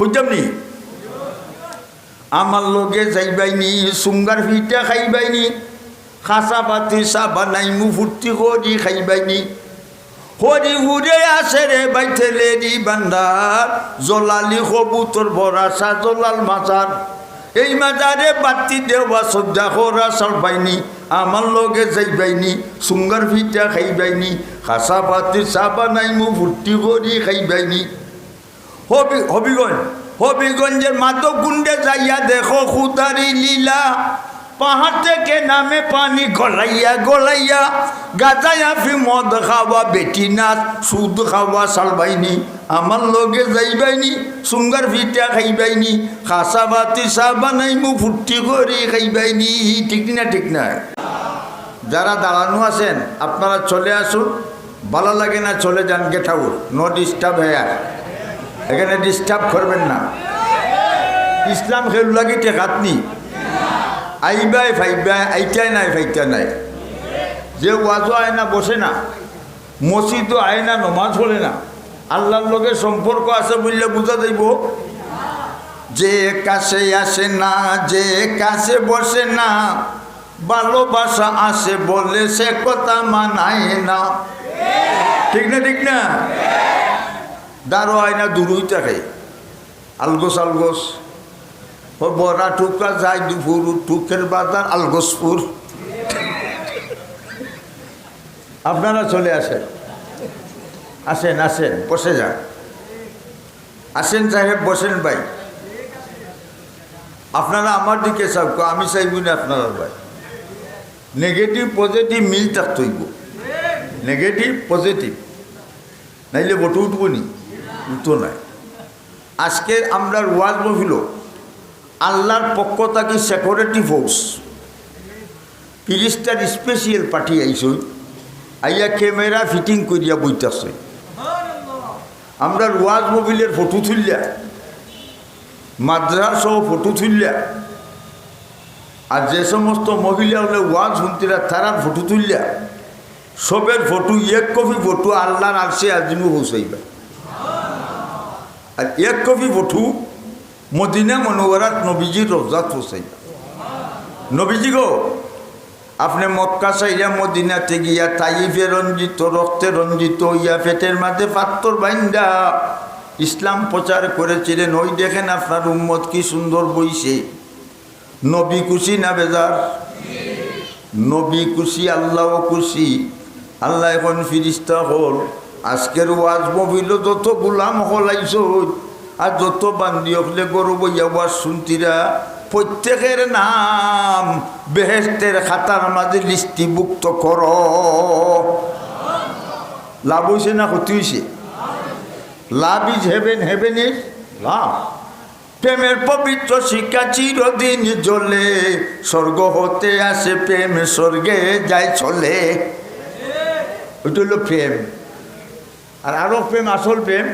খুঁজাম নি? আমার লগে যাইবাইনি সুঙ্গার ভিটা খাইবাইনি খাসা পাতি চা বানাইমু ফুর্তি করি খাইবাইনি হরি উড়ে আসে রে বাইতেলে দি বান্দার, জলালি কবুতর ভরা সা জলাল মাজার। এই মাজারে বাতি দেওয়া শ্রদ্ধা করা সালবাইনি আমার লগে যাইবাইনি সুঙ্গার ভিটা খাইবাইনি খাসা পাতি চা বানাইমু ফুর্তি করি খাইবাইনি হবি, হবিগঞ্জ, হবিগঞ্জের গুন্ডে যাইয়া দেখো খুদারি লীলা। পাহাড় থেকে নামে পানি গলাইয়া গলাইয়া, গাজায়া ফি মদ খাওয়া বেটি নাচ সুদ খাওয়া সালবাইনি, আমার লগে যাইবাইনি, সুঙ্গার ভিটা খাইবাইনি, খাসা বাতি চা বানাইমু ফুর্তি করে খাইবাইনি, ঠিক না ঠিক না। যারা দাঁড়ানো আছেন, আপনারা চলে আসুন, ভালো লাগে না চলে যান আউট নো ডিস্টার্ব হেয়ার এখানে ডিস্টার্ব করবেন না। ইসলাম খেল লাগি টেকাতনি আইবাই ফাইবাই আইটাই নাই ফাইটা নাই। যে ওয়াজও আয় না বসে না, মসজিদও আয় না নমাজ পড়ে না। আল্লাহর লগে সম্পর্ক আছে বললে বোঝা যাইব। যে কাছে আসে না, যে কাছে বসে না, ভালোবাসা আসে বলে সে কথা মানায় না। ঠিক না ঠিক না? দারো আয়না দূরই থাকে। আলগোস আলগোস ও বড়া টুকা যায় দুপুর টুকের বাজার আলগোসপুর আপনারা চলে আসেন। আসেন আসেন, বসে যান। আসেন সাহেব, বসেন ভাই। আপনারা আমার দিকে চাও আমি চাইব না আপনারা ভাই। নেগেটিভ, পজিটিভ মিল থাকতেইব নেগেটিভ, পজিটিভ। নাইলে বটু উঠবো উঠতো নাই। আজকে আমরা ওয়াজ মহিল, আল্লাহর পক্ষ থাকি সিকিউরিটি ফোর্স তিরিশটার স্পেশিয়াল পার্টি আইস আইয়া ক্যামেরা ফিটিং করিয়া বইতাছে। আমরা ওয়াজ মোবিলের ফটো তুললা মাদ্রাসহ ফটো তুললা আর যে সমস্ত মহিলা হলে ওয়াজ শুনতিরা তারা ফটো তুললা সবের ফটো এক কপি ফটো আল্লাহর আরশে আজিমু পৌঁছাইবা আর এক কপি ফটো মদিনা মনোবরাত নবীজির রোজাত পৌঁছাইবা নবীজি গো, আপনি মক্কা চাইয়া মদিনাতে গিয়া তাইফে রঞ্জিত, রক্তে রঞ্জিত ইয়া পেটের মাঝে পাত্তর বাইন্দা ইসলাম প্রচার করেছিলেন। ওই দেখেন আপনার উম্মত কি সুন্দর বইছে। নবী খুশি না বেজার? নবী খুশি আল্লাহ খুশি। আল্লাহ এখন ফিরিস্তা হল। আজকের ওয়াজ মহিল যত গোলাম হলাইছ, আর যত বান্দি হলে গরু বইয়া ওয়াজ শুনতিরা, প্রত্যেকের নাম বেহেস্তের খাতার মাঝে লিস্টিভুক্ত কর। লাভ হয়েছে না ক্ষতি হয়েছে লাভ ইজ হেভেন হেভেনের লাভ। প্রেমের পবিত্র শিক্ষা চিরদিন জ্বলে, স্বর্গ হতে আসে প্রেম, স্বর্গে যায় চলে। ওইটা হলো প্রেম। আর আরও প্রেম, আসল প্রেম।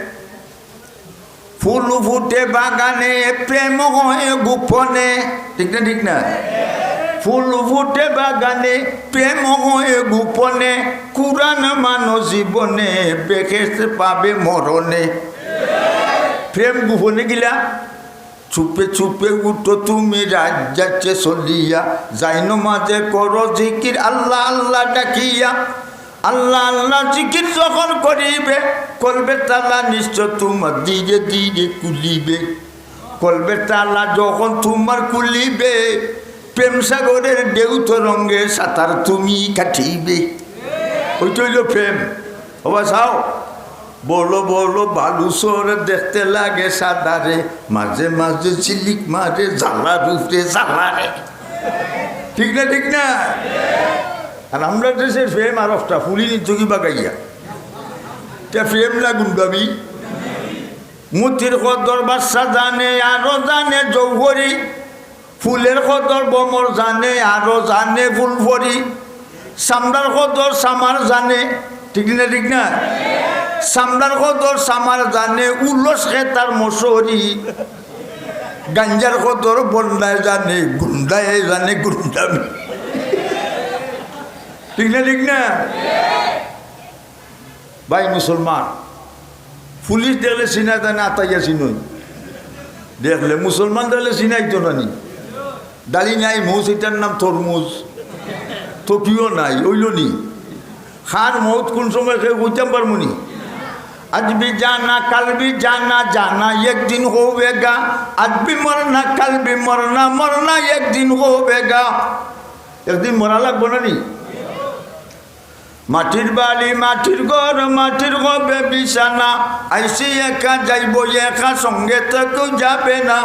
ফুল ফুটে বাগানে, প্রেম হয় গোপনে। ঠিক না ঠিক না? ফুল ফুটে বাগানে, প্রেম হয় গোপনে। কুরান মানো জীবনে, বেখেস পাবে মরণে। প্রেম গোপনে গিলা? চুপে চুপে উঠো তুমি রাজ্যাচ্ছে চলিয়া। যাইনো মাঝে করো জিকির, আল্লাহ আল্লাহ ডাকিয়া। আল্লাহ আল্লাহ জিকির যখন করিবে করবে তালা নিশ্চয় তোমার ধীরে ধীরে কুলিবে। করবে তালা যখন তোমার কুলিবে, প্রেম সাগরের ঢেউ তরঙ্গে সাঁতার তুমি কাটিবে। ওইটা হইল প্রেম। ওবা চাও বলো বলো বালুসর দেখতে লাগে সাদারে, মাঝে মাঝে চিলিক মারে, জ্বালা রূপে জ্বালারে। ঠিক না ঠিক না? আর আমরা দেশের ফ্রেম আর একটা, ফুলি নিচ্ছ কি বাগাইয়া তে ফ্রেম লাগুন ভাবি মুতির কদর বাচ্চা জানে, আরও জানে জৌহরি। ফুলের কদর বমর জানে, আরও জানে ফুলফরি সামরার কদর সামার জানে, ঠিক না ঠিক না? সামরার কদর সামার জানে উল্লস খেতার মশরি গাঞ্জার কদর বন্ডায় জানে গুন্ডায় জানে গুন্ডামি ঠিক না ঠিক না? ভাই, মুসলমান, পুলিশ দেখলে চিনাই তাই না তাইয়া চিনই। দেখলে মুসলমান দেখলে চিনাইতো নানি ডালি নাই মৌ সেটার নাম তরমুজ। তপিও নাই, ওইল নি। খার মৌত কোন সময় খেয়ে বুঝতাম পারমুনি আজ বি জানা, কাল বি জানা জানা, একদিন হোবেগা। আজ বি মরনা, কাল বি মরনা মরনা একদিন হোবেগা। একদিন মরা লাগবো না নি? মাটির বাড়ি মাটির ঘর, মাটির হবে বিছানা। আইসি একা যাইব, একা সঙ্গে তো যাবে না।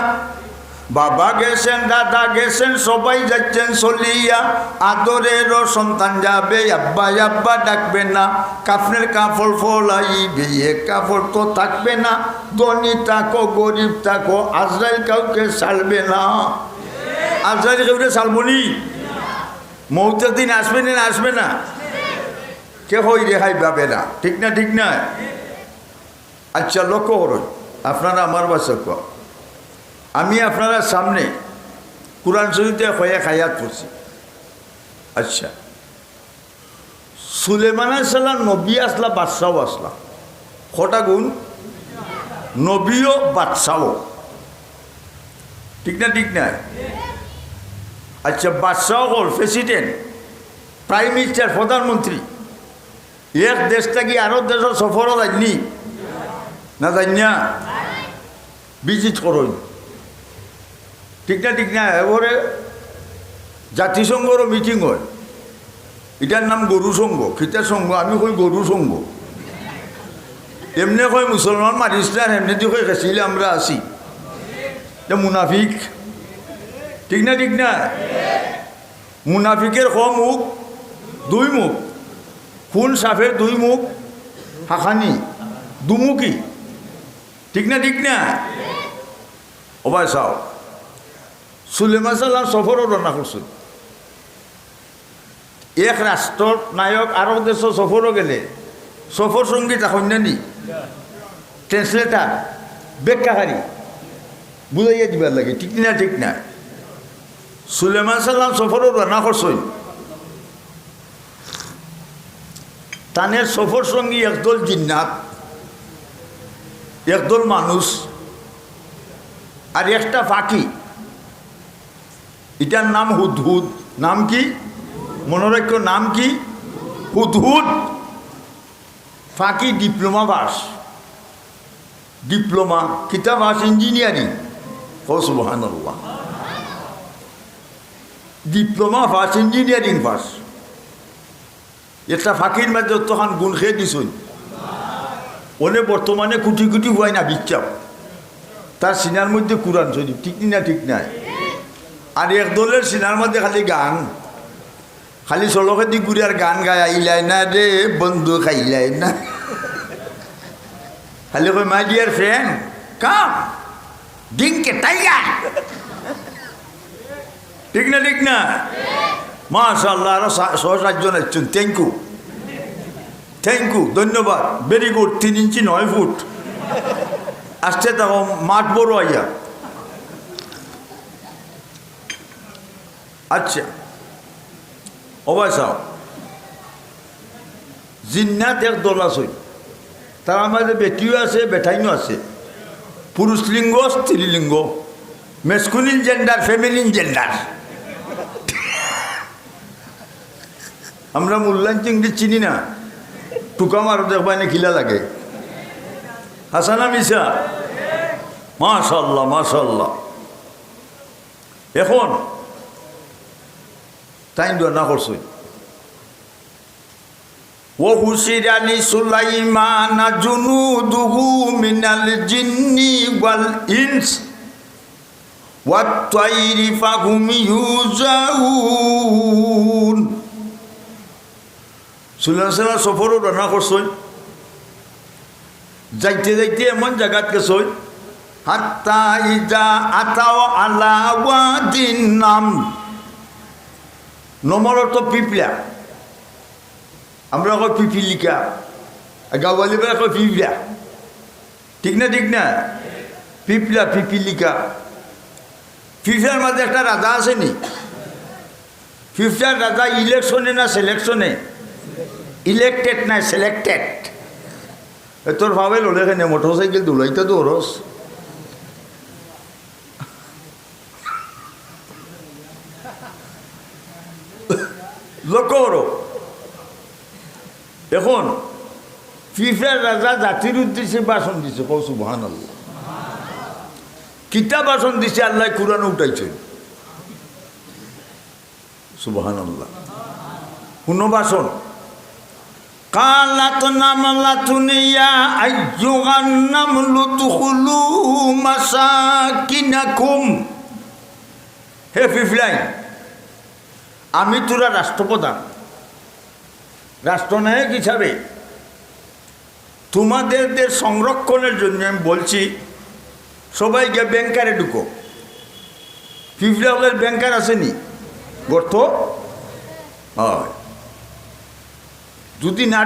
বাবা গেছেন, দাদা গেছেন, সবাই যাচ্ছেন চলিয়া। আদরেরও সন্তান যাবে, আব্বা আব্বা ডাকবে না। কাফনের কাপড় ফলাইবে, এ কাপড় তো থাকবে না। ধনী থাকো, গরিব থাকো, আজরাইল কাউকে ছাড়বে না। আজরাইল কাউকে ছাড়বনি মৌতের দিন আসবে না আসবে না? কে হই রেহাই পাবে না। ঠিক না ঠিক না? আচ্ছা লক্ষ্য করুন। আপনারা আমার বাসা ক আমি আপনারা সামনে কোরআন শরীফে কয়েক হায়াত পড়ছি। আচ্ছা। সুলেমান সাল্লাম নবী আসলা, বাদশাও আসলা। কটা গুণ? নবীও, বাদশাও। ঠিক না ঠিক না? আচ্ছা বাদশাহ হল প্রেসিডেন্ট, প্রাইম মিনিস্টার, প্রধানমন্ত্রী। এক দেশ থেকে আরও দেশের সফরও যায়নি না যাই না ভিজিট করুন। ঠিক না ঠিক না, এবারে জাতিসংঘরও মিটিং হয়। এটার নাম গরু সংঘ খিতার সংঘ, আমি কই গরু সংঘ। এমনি কয় মুসলমান মারিস এমনি দিয়ে কই গেছিলে আমরা আছি। মুনাফিক। ঠিক না ঠিক না? মুনাফিকের ক মুখ, দুই মুখ। কোন সাফের দুই মুখ, হাখানি দুমুখী ঠিক না ঠিক না? অবাই চাও। সুলেমান সাল্লাম সফরও রওনা করছিল। এক রাষ্ট্রর নায়ক আরও দেশ সফরও গেলে সফর সঙ্গী তখন নি ট্রান্সলেটার ব্যাখ্যাকারী বুঝাইয়া দিবার লাগে। ঠিক না ঠিক না? সুলেমান সাল্লাম সফরও রান্না করছেন তানের সফর সঙ্গী একদল জিন্নাত, একদল মানুষ আর একটা পাখি এটার নাম হুদহুদ। নাম কি? মনোরক্ষ নাম কি? হুদহুদ। ফাঁকি ডিপ্লোমা বাস। ডিপ্লোমা কিতা বাস, ইঞ্জিনিয়ারিং। ও সুবাহান ডিপ্লোমা ফার্স্ট ইঞ্জিনিয়ারিং পাস এটা ফাঁকির মাঝে তখন গুণ খেয়ে দিছই। ওনে বর্তমানে কুটি কুটি হয় না বিচ্ছাপ। তার সিনার মধ্যে কোরআন শরীফ, ঠিক না ঠিক নাই। আর এক দলের সিনার মধ্যে খালি গান। খালি চলকে দি ঘুরে আর গান গায় আইলাই না রে, বন্ধু খাইলাই না। খালি কই মাই ডিয়ার ফ্রেন্ড, কাম ডিঙ্কে টাইগার। ঠিক না ঠিক না? মাশাল্লাহ আরও ছয় সাতজন আসছেন থ্যাংক ইউ থ্যাংক ইউ ধন্যবাদ ভেরি গুড তিন ইঞ্চি নয় ফুট আসছে তখন মাঠ বড় আইয়া আচ্ছা অবশ্য জিন্নাত এক দল আছে তার আমাদের বেটিও আছে বেটাইনও আছে পুরুষ লিঙ্গ স্ত্রীলিঙ্গ মেসকুলিন জেন্ডার ফেমিলিন জেন্ডার আমরা মূল্যায়ন চিংড়ি চিনি না টুকা মারো দেখবা না খিলা লাগে হাসানা মিশা মাশাল্লাহ মাশাল্লাহ এখন তাই না করছই ও হুসিরানি সুলাইমান জুনুদুহু মিনাল জিন্নি ওয়াল ইনস والطير فهم يوزعون সাল্লাহ সফরও রান্না করছই যাইতে যাইতে এমন জায়গাত গেছই হাত্তা ইজা আতাও আলা ওয়াদিন নাম। নমর তো পিপলা। আমরা কই পিপিলিকা। গাওয়ালিরা কই পিপলা। ঠিক না ঠিক না? পিপলা, পিপিলিকা। ফিফার মাঝে একটা রাজা আসেনি ফিফার রাজা ইলেকশনে না সিলেকশনে ইলেকটেড না সিলেক্টেড তোর ভাবেল লোলে এখানে মোটর সাইকেল দুলাইতে দৌড়স লোকরো এখন ফিফার রাজা জাতির উদ্দেশ্যে বাসন দিছে কৌশু ভান আল্লাহ কিতা বাসন দিছে, আল্লাহ কোরআন উঠাইছে। সুবাহান আল্লাহ কোনো বাসন ভাষণ কালাত নামলাতুনিয়া আইয়ুহান নামলু তুখুলু মাসাকিনাকুম হে ফিফলাইন আমি তোরা রাষ্ট্রপ্রধান। রাষ্ট্রনায়ক হিসাবে তোমাদের সংরক্ষণের জন্য আমি বলছি, সবাইকে ব্যাংকারে ঢুকো। ফিফলা হলের ব্যাংকার আসেনি। গর্ত? হয়। যদি না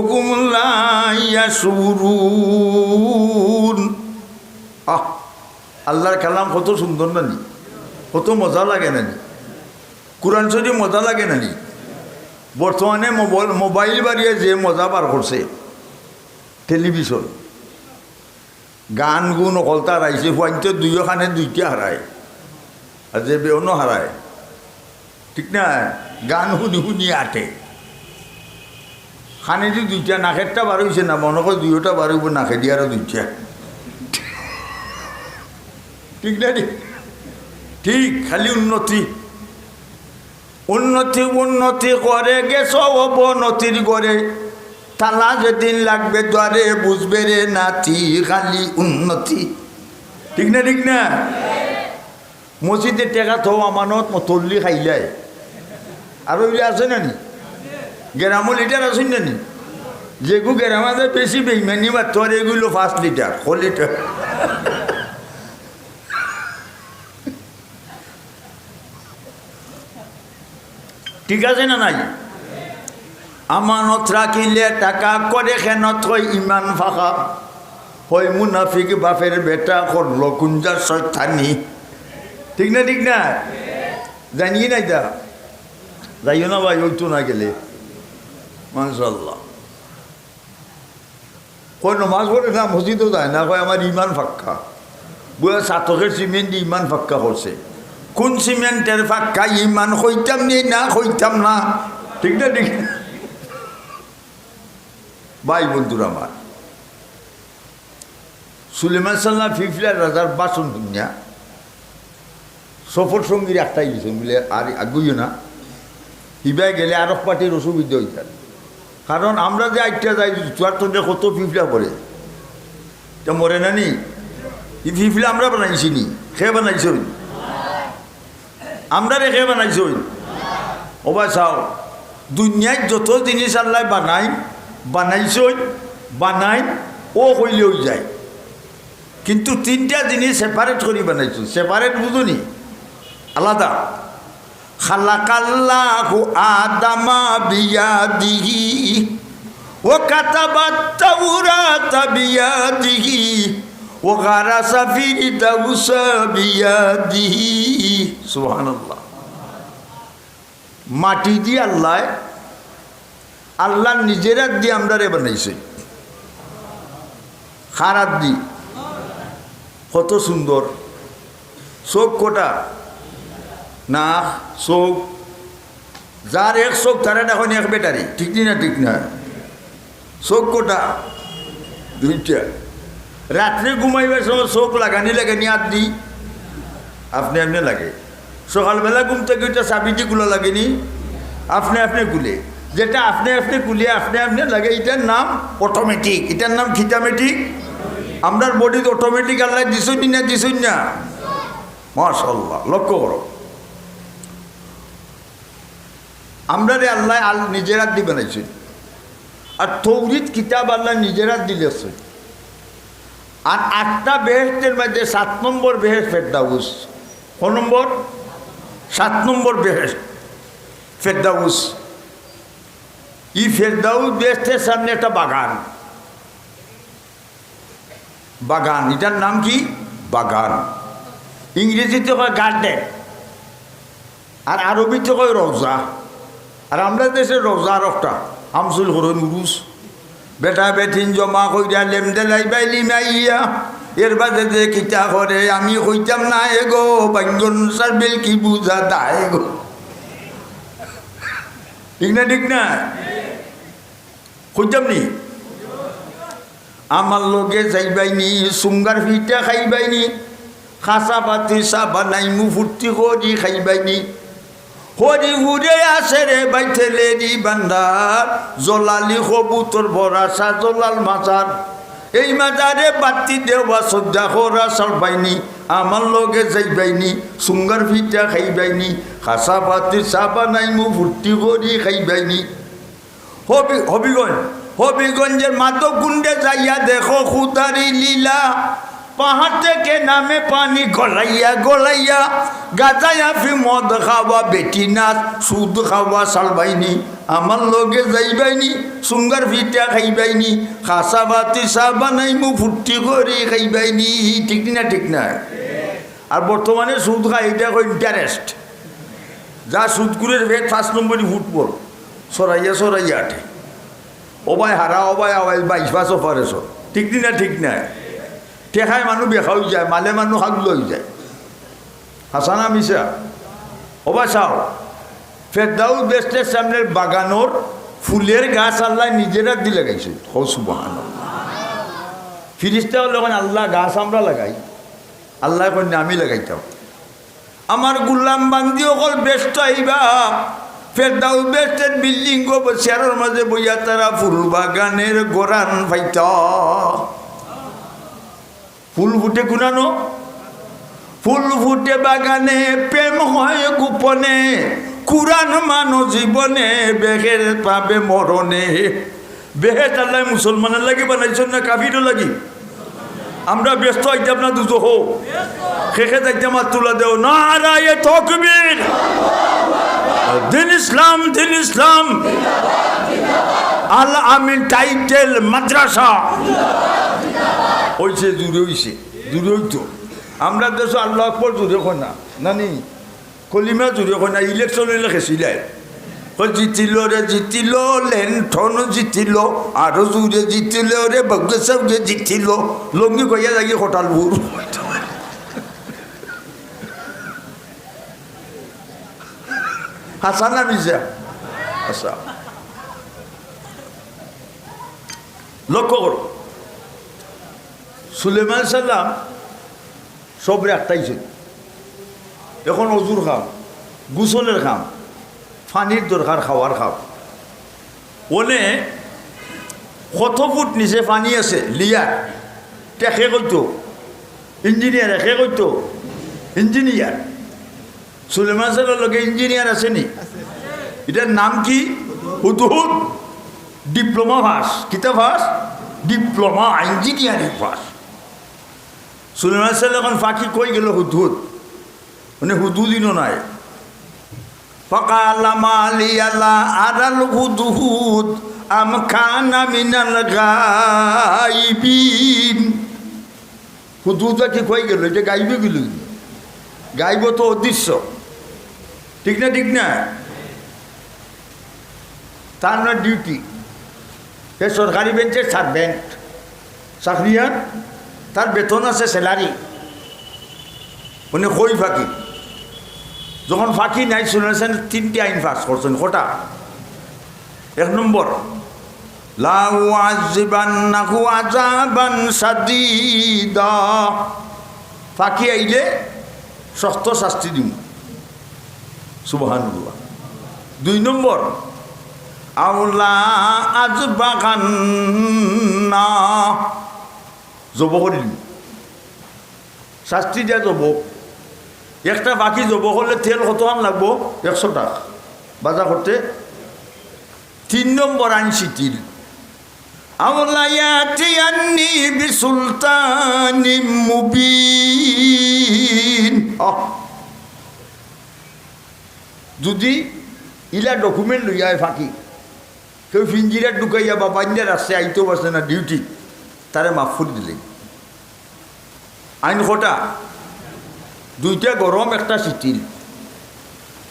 হুম লা আল্লাহর কালাম কত সুন্দর না নি? কত মজা লাগে না নি? কোরআন শরীফ মজা লাগে না নি? বর্তমানে মোবাইল মোবাইল বাড়িয়ে যে মজা বার করছে, টেলিভিশন। গান গুণ অকলতা হারাইছে ফুয়াইতে দুইখানে দুইটা হারায় আর যে বেউনো হারায় ঠিক না? গান শুনি শুনি আটে। খানে দি দুইটা নাকেরটা হয়েছে না, মনে করে দুইটা বার হইব নাকে দিয়ে আরও দুইটা। ঠিক না ঠিক ঠিক, খালি উন্নতি। উন্নতি উন্নতি করে গেছ, অবনতির করে তালা যেদিন লাগবে দ্বারে বুঝবে রে নাতি, খালি উন্নতি। ঠিক না ঠিক না? মসজিদে টেকা থো আমানত মতল্লি খাইলাই আৰু এইবিলাক আছে না নি? গেরামো লিটার আছে না নি? যেগু গেরামাতে বেশি বেইমানি আর এগুলো ফার্স্ট লিটার ক লিটার ঠিক আছে না নাই? আমানত রাখিলে টাকা করে খেনত হয় ইমান ফাঁকা। হয়, মুনাফিক বাপের বেটা করল কুঞ্জার শয়তানি ঠিক না ঠিক না জানিয়ে নাই দা যাইও না ভাই ওই তো না গেলে মানসাল্লাহ কই নমাজ পড়ে না মসজিদও যায় না কয় আমার ইমান ফাক্কা বলে সাতকের সিমেন্ট দিয়ে ইমান ফাক্কা করছে কোন সিমেন্টের ফাক্কা ইমান হইতাম নি না হইতাম না ঠিক না ঠিক না ভাই বন্ধুরা আমার সুলেমান সাল্লাহ ফিফলার রাজার বাসন দুনিয়া সফর সঙ্গীর একটাই গেছেন বলে আর আগুইও না। ইবাই গেলে আরব পার্টির অসুবিধা হইতার। কারণ আমরা যে আইটা যাই চুয়াত্তরটা কত ফিফলা পড়ে। তা মরে না নি? এই ফিফলা আমরা বানাইছি নি। খেয়ে বানাইছ আমরা রে খেয়ে বানাইছ ওবা চাও, দুনিয়ায় যত জিনিস আল্লাহ বানাই, বানাইছ বানাই, ও হইলেও যায়। কিন্তু তিনটা জিনিস সেপারেট করে বানাইছো সেপারেট বুঝুনি আলাদা। খালাকাল্লাহু আদামা বিয়াদিহি ও কাতাবাত তাওরাতা বিয়াদিহি ও গারাসা ফিরদাউসা বিয়াদিহি। সুবহানাল্লাহ। মাটি দিয়ে আল্লাহ আল্লাহ নিজেরা দিয়ে আমরা রে বানাইছে। খারাপ দি। কত সুন্দর। চোখ কোটা না, চোখ। যার এক চোখ তারা এখন এক বেটারি ঠিক না ঠিক না চোখ কোটা? দুইটা। রাত্রে ঘুমাইবার সময় চোখ লাগানি লাগানি আর দি। আপনি আপনি লাগে। সকালবেলা ঘুম থেকে ওইটা চাবিটি গুলো লাগেনি আপনি আপনি গুলে যেটা আপনি আপনি গুলে আপনি আপনি লাগে, এটার নাম অটোমেটিক এটার নাম খিটামেটিক আপনার বডিতে অটোমেটিক আল্লাহ দিছুন না দিছুন না? মাশাল্লাহ লক্ষ্য করো। আমরা রে আল্লাহ আল নিজেরা দি বানাইছেন আর তৌরিত কিতাব আল্লাহ নিজেরা দিলেছে আর আটটা বেহেস্টের মধ্যে সাত নম্বর বেহেস্ট ফেরদাউস। ক নম্বর? সাত নম্বর বেহেস্ট ফেরদাউস। ই ফেরদাউস বেহেস্টের সামনে একটা বাগান। বাগান, এটার নাম কি? বাগান। ইংরেজিতে কয় গার্ডেন। আর আরবিতে কয় রোজা আর আমরা দেশে রোজার একটা আমসুল হরণ উরুস বেটা বেঠিন জমা কইরা লেমদে লাইবাই লিমাইয়া এর বাদে যে কিতা করে, আমি কইতাম না এগো বাঙ্গন সার্বেল কি বুঝা দা এগো ঠিক না ঠিক না? কইতাম নি? আমার লগে যাইবাইনি, সুঙ্গার ফিটা খাইবাইনি, খাসা পাতি চা বানাই মু ফুর্তি করি খাইবাইনি। হরি উড়ে আসে রে বাইথেলে রি বান্দার জলালি কবুতর ভরাসা জলাল মাচার এই মাজারে বাতি দেওয়া শ্রদ্ধা করা সালবাইনি আমার লগে যাইবাইনি, সুঙ্গার ফিটা খাইবাইনি, খাসা পাতি চা বানাই মু ফুর্তি করি খাইবাইনি। হবি, হবিগঞ্জ, হবিগঞ্জের মাদক কুণ্ডে যাইয়া দেখো খুদারি লীলা। পাহাড় থেকে নামে পানি গলাইয়া গলাইয়া গাজাইয়া ফি মদ খাওয়া বেটি নাচ সুদ খাওয়া সালবাইনি। আমার লগে যাইবাইনি, সুঙ্গার ফিটা খাইবাইনি, খাসা বাতি চা বানাই মু ফুর্তি করে খাইবাইনি। ঠিক না ঠিক না? আর বর্তমানে সুদ খাই এটা ইন্টারেস্ট যা সুদ করে ভেদ ফার্স্ট নম্বরই ফুটবল। সরাইয়া সরাইয়া আঠে অবাই হারা, অবাই আবাই বাইশ পাঁচ অফারেছ ঠিক না ঠিক না? টেকায় মানুহ বেখা হৈ যায়, মালে মানুহ হাগ লৈ যায়। হাসানা মিশা অবাই চাও। ফেরদাউল বেস্টের সামনের বাগানোর ফুলের গাছ আল্লাহ নিজেরা দি লাগাইছে। হসুবাহান ফিরিস্তা হলে আল্লাহ গাছ আমরা লাগাই। আল্লাহ কন্যা আমি লাগাইতাম আমার গুলাম বান্দি অকল ব্যস্ত আইবা ফেরদাউ বেস্টের বিল্ডিং গো চেয়ারের মাঝে বইয়া তারা ফুল বাগানের গোরান ফাইত ফুল ফুটে কুনানো? ফুল ফুটে বাগানে, প্রেম হয় গোপনে কুরান মানো জীবনে, বেহের পাবে মরণে। বেহে তাল্লাই মুসলমানের লাগি বানাইছেন না কাফিরও লাগি? আমরা ব্যস্ত হইতাম না দুটো হো খেখে দেখতাম আর তুলা দেও, নারায়ে তকবীর। দিন ইসলাম দিন ইসলাম। আল আমিন টাইটেল মাদ্রাসা। হইছে, দূরে হইছে, দূরে হইতো। আমরা দেশ আল্লাহ আকবর জুড়ে না নানি, কলিমা জুড়ে না ইলেকশন হইলে খেছিলাই জিতিল রে জিতিল লেন্থন জিতিল, আরও জুড়ে জিতিল রে বগে সবগে জিতিল, লঙ্গি কইয়া যাই হোটালপুর হাসানা মিজা আচ্ছা। লক্ষ্য করো। সুলেমান সাল্লাম সব একটাইছে এখন অজুর খাম, গুসলের খাম ফানির দরকার, খাওয়ার খাও ওনে কত ফুট নিচে পানি আছে, লিয়া। টেকে করতো ইঞ্জিনিয়ার একে করতো ইঞ্জিনিয়ার। সুলেমান সাহেবের লগে ইঞ্জিনিয়ার আছে নি? এটার নাম কি? হুদহুদ ডিপ্লোমা ভাস। কিতা ভাস? ডিপ্লোমা ইঞ্জিনিয়ারিং ভাস। সুলেমান সাহেব এখন ফাঁকি কই গেল হুদহুদ মানে হুদুদিনও নাই فقال ما لي لا أرى الهدهد أم كان من الغائبين হুদুদা কি কই গেল যে গাইবে গেল গাইব তো অদৃশ্য ঠিক না ঠিক না তার না ডিউটি এ সরকারি বেঞ্চের সার্ভেন্ট চাকরিয়ার তার বেতন আছে স্যালারি। মানে কই ফাঁকি? যখন ফাঁকি নাই শুনেছেন, তিনটি আইন পাস করছেন, কটা? এক নম্বর ফাঁকি আইলে সস্ত শাস্তি দিম সুবহানুল্লাহ। দুই নম্বর, আউলা আজ জব করিল শাস্তি দিয়া জব। একটা বাকি জব করলে তেল কতখান লাগবো, একশো টাকা। বাজার করতে তিন নম্বর আনছি তিল আউলায়াতিয়ান্নি বিসুলতানি মুবিন। যদি ইলা ডকুমেন্ট লইয়া ফাঁকি, কেউ ফিঞ্জিরা ঢুকাইয়া বা বাঞ্জার আসছে আইতেও পারছে না ডিউটি তারে মাফুর দিলেন আইন খোটা, দুইটা গরম একটা শিথিল।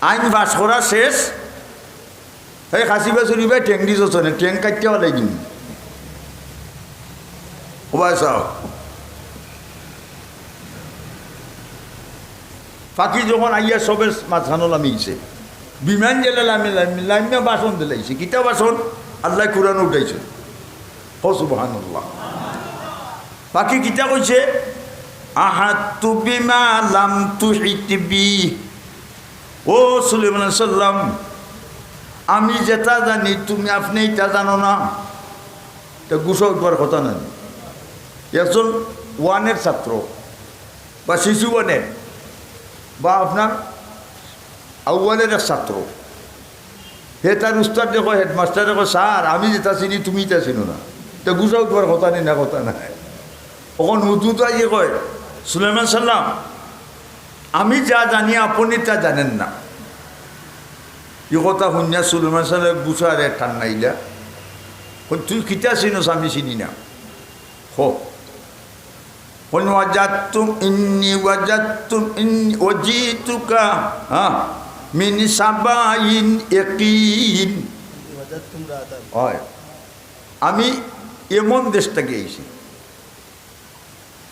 আইন বাস করা শেষ। এই খাসি বাসুরি ভাই ট্যাং দিছ চলে ট্যাং কাটতে হলে কিনি ওবাই চাও পাখি যখন আইয়া সবে মাঝখানো লামিয়েছে বিমান জেলে লামি লামি লাইমে বাসন দিলাইছে কিতা বাসন আল্লাহ কুরানো উঠাইছে। হসুবাহান্লাহ পাখি কিতা কইছে আহাতু বিমা লাম তুহিতবি ও সুলেমান সাল্লাম আমি যেটা জানি, তুমি আপনি এটা জানো না। তা গুছো উঠবার কথা নাই। একজন ওয়ানের ছাত্র বা শিশু ওয়ানের বা আপনার আউ্বালের ছাত্র হে তার উস্তাদ দেখো হেডমাস্টার দেখো স্যার, আমি যেটা চিনি, তুমি এটা চিনো না। তা গুছা উঠবার কথা নেই, না, কথা নাই। তখন হুজু তো ইয়ে কয় সুলেমান সাল্লাম আমি যা জানি আপনি তা জানেন না ই কথা শুনিয়া সুলেমান সাল্লাম গুছারে ঠান্নাইলা কই, তুই কিতা চিনস আমি চিনি না হো قل وجدتم إني وجدتم إني وجئتك ها من سبع يقين হয় আমি এমন দেশটাকে এসেছি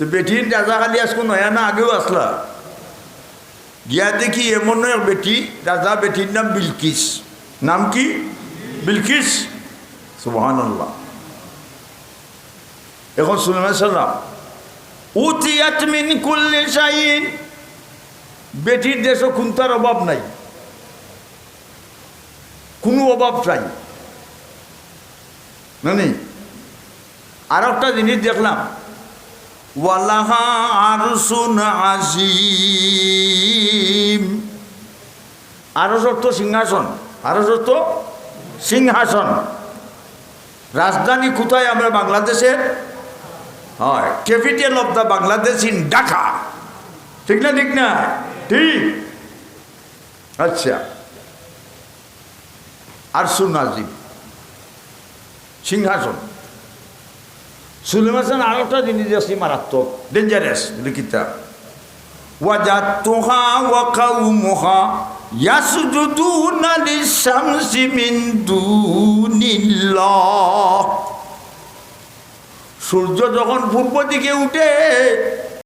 তো বেটির রাজা খালি আজকে নয়া না আগেও আসলা গিয়া দেখি এমন এক বেটি রাজা বেটির নাম বিলকিস নাম কি? বিলকিস সুবহান এখন সুলেমান সাল্লাম। উতিয়াত মিন কুল্লি শাইইন। বেটির দেশও খুন্তার অভাব নাই। কোনো অভাব নাই। না নেই আর একটা জিনিস দেখলাম। ওয়ালাহা আরসুন আজিম সিংহাসন, আরস অর্থ সিংহাসন। রাজধানী কোথায় আমরা বাংলাদেশের? হয়, capital of the Bangladesh in Dhaka. ঠিক না ঠিক না? ঠিক। আচ্ছা। আরসুন আজিম সিংহাসন। সুলেমান আর একটা জিনিস আছে মারাত্মক। ডেঞ্জারাস লিখিতা। ওয়াজাতুহা ওয়া কাউমুহা ইয়াসজুদুনা লিশামসি মিন দুনিল্লাহ। সূর্য যখন পূর্ব দিকে উঠে